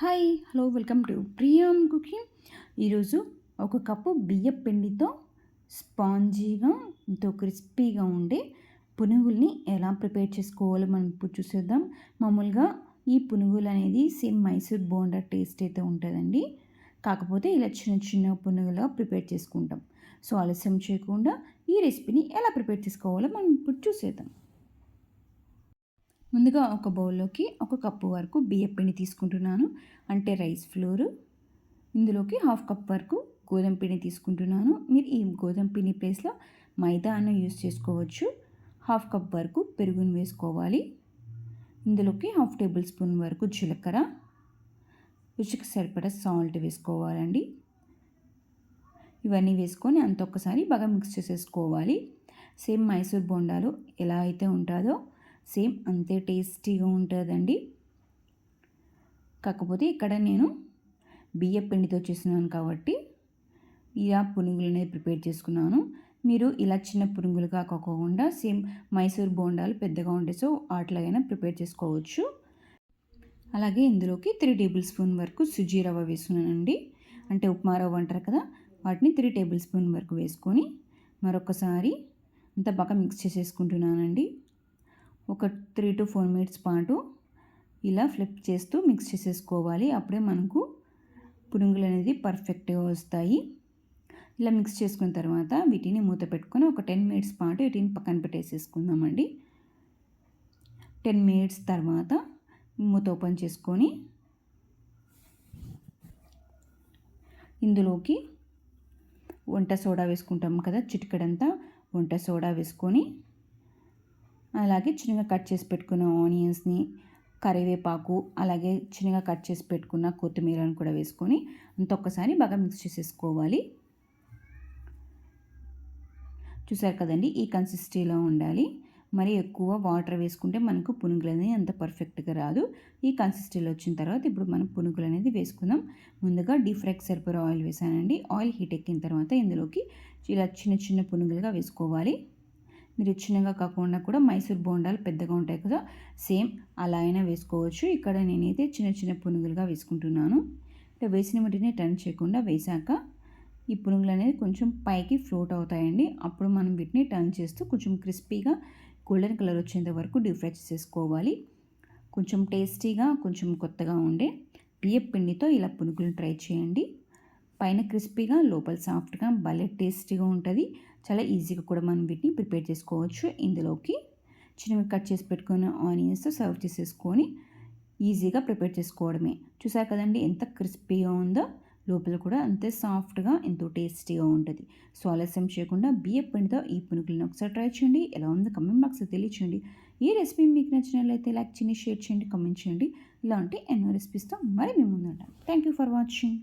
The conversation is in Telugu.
Hi hello welcome to Priyam cooking ఈరోజు ఒక కప్పు బియ్యం పిండితో స్పాంజీగా ఎంతో క్రిస్పీగా ఉండే పునుగుల్ని ఎలా ప్రిపేర్ చేసుకోవాలో మనం ఇప్పుడు చూసేద్దాం. మామూలుగా ఈ పునుగులు అనేది సేమ్ మైసూర్ బోండా టేస్ట్ అయితే ఉంటుందండి. కాకపోతే ఇలా చిన్న చిన్న పునుగులా ప్రిపేర్ చేసుకుంటాం. సో ఆలస్యం చేయకుండా ఈ రెసిపీని ఎలా ప్రిపేర్ చేసుకోవాలో మనం ఇప్పుడు చూసేద్దాం. ముందుగా ఒక బౌల్లోకి ఒక కప్పు వరకు బియ్య పిండి తీసుకుంటున్నాను. అంటే రైస్ ఫ్లోర్. ఇందులోకి హాఫ్ కప్ వరకు గోధుమ పిండి తీసుకుంటున్నాను. మీరు ఈ గోధుమ పిండి ప్లేస్లో మైదాను యూస్ చేసుకోవచ్చు. హాఫ్ కప్ వరకు పెరుగును వేసుకోవాలి. ఇందులోకి హాఫ్ టేబుల్ స్పూన్ వరకు జీలకర్ర. రుచికి సరిపడా సాల్ట్ వేసుకోవాలండి. ఇవన్నీ వేసుకొని అంత ఒక్కసారి బాగా మిక్స్ చేసేసుకోవాలి. సేమ్ మైసూర్ బొండాలు ఎలా అయితే ఉంటుందో సేమ్ అంతే టేస్టీగా ఉంటుందండి. కాకపోతే ఇక్కడ నేను బియ్య పిండితో చేస్తున్నాను కాబట్టి ఇలా పునుగులు అనేది ప్రిపేర్ చేసుకున్నాను. మీరు ఇలా చిన్న పునుగులు కాకోకుండా సేమ్ మైసూర్ బోండాలు పెద్దగా ఉండే సో అట్లాగైనా ప్రిపేర్ చేసుకోవచ్చు. అలాగే ఇందులోకి త్రీ టేబుల్ స్పూన్ వరకు సుజీ రవ్వ వేసుకున్నానండి అంటే ఉప్మా రవ్వ అంటారు కదా వాటిని త్రీ టేబుల్ స్పూన్ వరకు వేసుకొని మరొకసారి అంతా బాగా మిక్స్ చేసేసుకుంటున్నానండి. ఒక త్రీ టు ఫోర్ మినిట్స్ పాటు ఇలా ఫ్లిప్ చేస్తూ మిక్స్ చేసేసుకోవాలి. అప్పుడే మనకు పునుగులు అనేది పర్ఫెక్ట్గా వస్తాయి. ఇలా మిక్స్ చేసుకున్న తర్వాత వీటిని మూత పెట్టుకొని ఒక టెన్ మినిట్స్ పాటు వీటిని పక్కన పెట్టేసేసుకుందామండి. టెన్ మినిట్స్ తర్వాత మూత ఓపెన్ చేసుకొని ఇందులోకి వంట సోడా వేసుకుంటాం కదా చిటికడంతా వంట సోడా వేసుకొని అలాగే చిన్నగా కట్ చేసి పెట్టుకున్న ఆనియన్స్ని కరివేపాకు అలాగే చిన్నగా కట్ చేసి పెట్టుకున్న కొత్తిమీరను కూడా వేసుకొని అంత ఒక్కసారి బాగా మిక్స్ చేసేసుకోవాలి. చూసారు కదండి ఈ కన్సిస్టీలో ఉండాలి. మరి ఎక్కువ వాటర్ వేసుకుంటే మనకు పునుగులు అనేది అంత పర్ఫెక్ట్గా రాదు. ఈ కన్సిస్టెన్సీలో వచ్చిన తర్వాత ఇప్పుడు మనం పునుగులు అనేది వేసుకుందాం. ముందుగా డీప్ ఫ్రైకి సరిపడా ఆయిల్ వేసానండి. ఆయిల్ హీట్ ఎక్కిన తర్వాత ఇందులోకి ఇలా చిన్న చిన్న పునుగులుగా వేసుకోవాలి. మీరు చిన్నగా కాకుండా కూడా మైసూర్ బోండాలు పెద్దగా ఉంటాయి కదా సేమ్ అలా అయినా వేసుకోవచ్చు. ఇక్కడ నేనైతే చిన్న చిన్న పునుగులుగా వేసుకుంటున్నాను. ఇట్లా వేసిన వాటిని టర్న్ చేయకుండా వేసాక ఈ పునుగులు అనేది కొంచెం పైకి ఫ్లోట్ అవుతాయండి. అప్పుడు మనం వీటిని టర్న్ చేస్తూ కొంచెం క్రిస్పీగా గోల్డెన్ కలర్ వచ్చేంత వరకు డీప్ ఫ్రై చేసేసుకోవాలి. కొంచెం టేస్టీగా కొంచెం కొత్తగా ఉండే బియ్యం పిండితో ఇలా పునుగులు ట్రై చేయండి. పైన క్రిస్పీగా లోపల సాఫ్ట్గా భలే టేస్టీగా ఉంటుంది. చాలా ఈజీగా కూడా మనం వీటిని ప్రిపేర్ చేసుకోవచ్చు. ఇందులోకి చిన్నగా కట్ చేసి పెట్టుకున్న ఆనియన్స్ సర్వ్ చేసేసుకొని ఈజీగా ప్రిపేర్ చేసుకోవడమే. చూసారు కదండి ఎంత క్రిస్పీగా ఉందో? లోపల కూడా అంతే సాఫ్ట్గా ఎంతో టేస్టీగా ఉంటుంది. సో ఆలస్యం చేయకుండా బియ్య పిండితో ఈ పునుకులను ఒకసారి ట్రై చేయండి. ఎలా ఉందో కమెంట్ బాక్స్ తెలియచేయండి. ఈ రెసిపీ మీకు నచ్చినట్లయితే లైక్ చేయండి షేర్ చేయండి కమెంట్ చేయండి. ఇలాంటి ఎన్నో రెసిపీస్తో మరి మేము ముందుంటాం. Thank you for watching.